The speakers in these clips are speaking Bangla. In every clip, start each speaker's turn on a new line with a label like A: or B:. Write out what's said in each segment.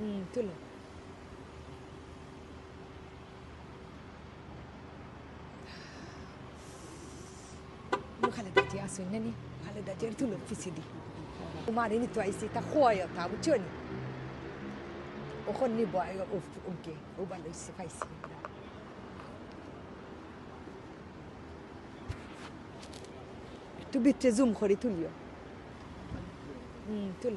A: امم كلهم لو خلدت يا سنني خلدت يا تلو في سيدي. وما ريني تويسي
B: تا خويا تشوني. بتشوني وخني بوا
C: أوف أوكي وبالو سفايسي تبي تزوم خوري توليو. امم تلو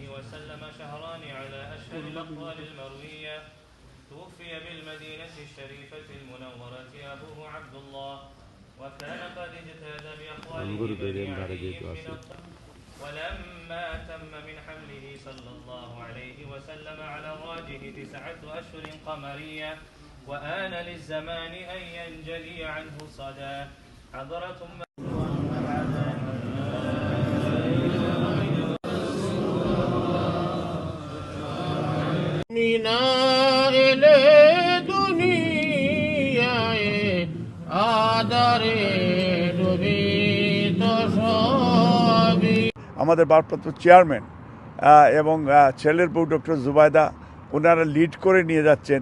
C: عليه وسلم شهران على أشهر الأقوال المروية. توفي بالمدينة الشريفة المنورة أبوه عبد الله وكان قد اجتاز بأقواله ولما تم من حمله صلى الله عليه وسلم على الراجح تسعة أشهر قمرية وآن للزمان أن ينجلي عنه صدى. حضرت
D: মিনা এলে দুনিয়ায় আদারে
E: আমাদের ভারপ্রাপ্ত চেয়ারম্যান এবং ছেলের বউ ডক্টর জুবায়দা, ওনারা লিড করে নিয়ে যাচ্ছেন।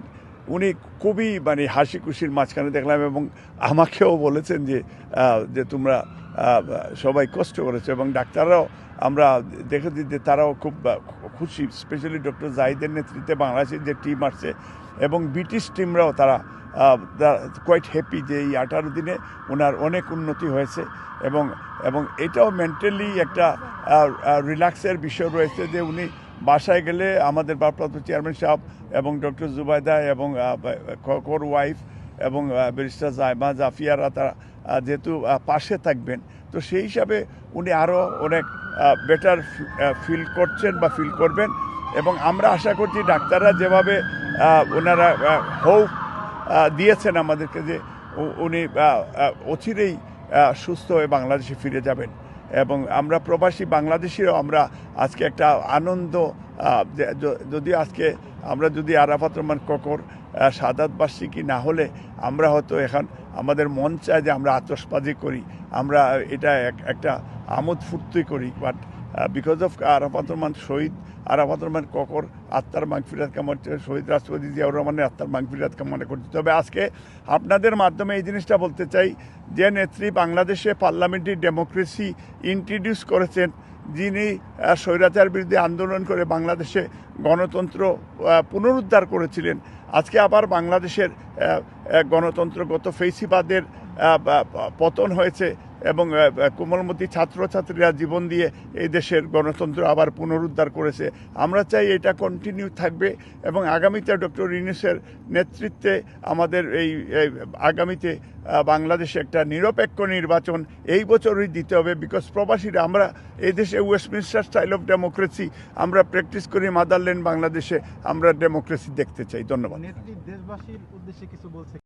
E: উনি খুবই মানে হাসি খুশির মাঝখানে দেখলাম এবং আমাকেও বলেছেন যে যে তোমরা সবাই কষ্ট করেছ এবং ডাক্তাররাও আমরা দেখেছি যে তারাও খুব খুশি স্পেশালি ডক্টর জাহিদের নেতৃত্বে বাংলাদেশের যে টিম আসছে এবং ব্রিটিশ টিমরাও তারা কোয়াইট হ্যাপি যে এই আঠারো দিনে ওনার অনেক উন্নতি হয়েছে এবং এবং এটাও মেন্টালি একটা রিল্যাক্সের বিষয় রয়েছে যে উনি বাসায় গেলে আমাদের ভারপ্রাপ্ত চেয়ারম্যান সাহেব এবং ডক্টর জুবাইদা এবং কোর ওয়াইফ এবং ব্যারিস্টার জায়মা জাফিয়ারা তারা যেহেতু পাশে থাকবেন, তো সেই হিসাবে উনি আরও অনেক বেটার ফিল করছেন বা ফিল করবেন এবং আমরা আশা করছি ডাক্তাররা যেভাবে ওনারা হোপ দিয়েছেন আমাদেরকে যে উনি অচিরেই সুস্থ হয়ে বাংলাদেশে ফিরে যাবেন। এবং আমরা প্রবাসী বাংলাদেশিরাও আমরা আজকে একটা আনন্দ আহ, যে- য- যদিও আজকে আমরা যদি আরাফাত রহমান ককর সাদাত বার্ষিকী না হলে আমরা হয়তো এখন আমাদের মন চায় যে আমরা আতসবাজি করি আমরা এটা এক- একটা আমোদ ফুর্তি করি but because of Arafat Rahman শহীদ আরাফাত রহমান ককর আত্মার মাগফিরাত কামনা শহীদ রাষ্ট্রপতি জিয়াউর রহমানের আত্মার মাংফিরাত কামনা করছি তবে আজকে আপনাদের মাধ্যমে এই জিনিসটা বলতে চাই, যে নেত্রী বাংলাদেশে পার্লামেন্টারি ডেমোক্রেসি ইন্ট্রোডিউস করেছেন, যিনি স্বৈরাচার বিরুদ্ধে আন্দোলন করে বাংলাদেশে গণতন্ত্র পুনরুদ্ধার করেছিলেন, আজকে আবার বাংলাদেশের গণতন্ত্রগত ফেসিবাদের পতন হয়েছে এবং কোমলমতি ছাত্রছাত্রীরা জীবন দিয়ে এই দেশের গণতন্ত্র আবার পুনরুদ্ধার করেছে। আমরা চাই এটা কন্টিনিউ থাকবে এবং আগামীতে ডক্টর ইউনুসের নেতৃত্বে আমাদের এই আগামীতে বাংলাদেশে একটা নিরপেক্ষ নির্বাচন এই বছরই দিতে হবে বিকজ প্রবাসীরা, আমরা এই দেশে ওয়েস্টমিনিস্টার স্টাইল অফ ডেমোক্রেসি আমরা প্র্যাকটিস করি মাদারল্যান্ড বাংলাদেশে, আমরা ডেমোক্রেসি দেখতে চাই। ধন্যবাদ।
F: দেশবাসীর উদ্দেশ্যে কিছু বলছে।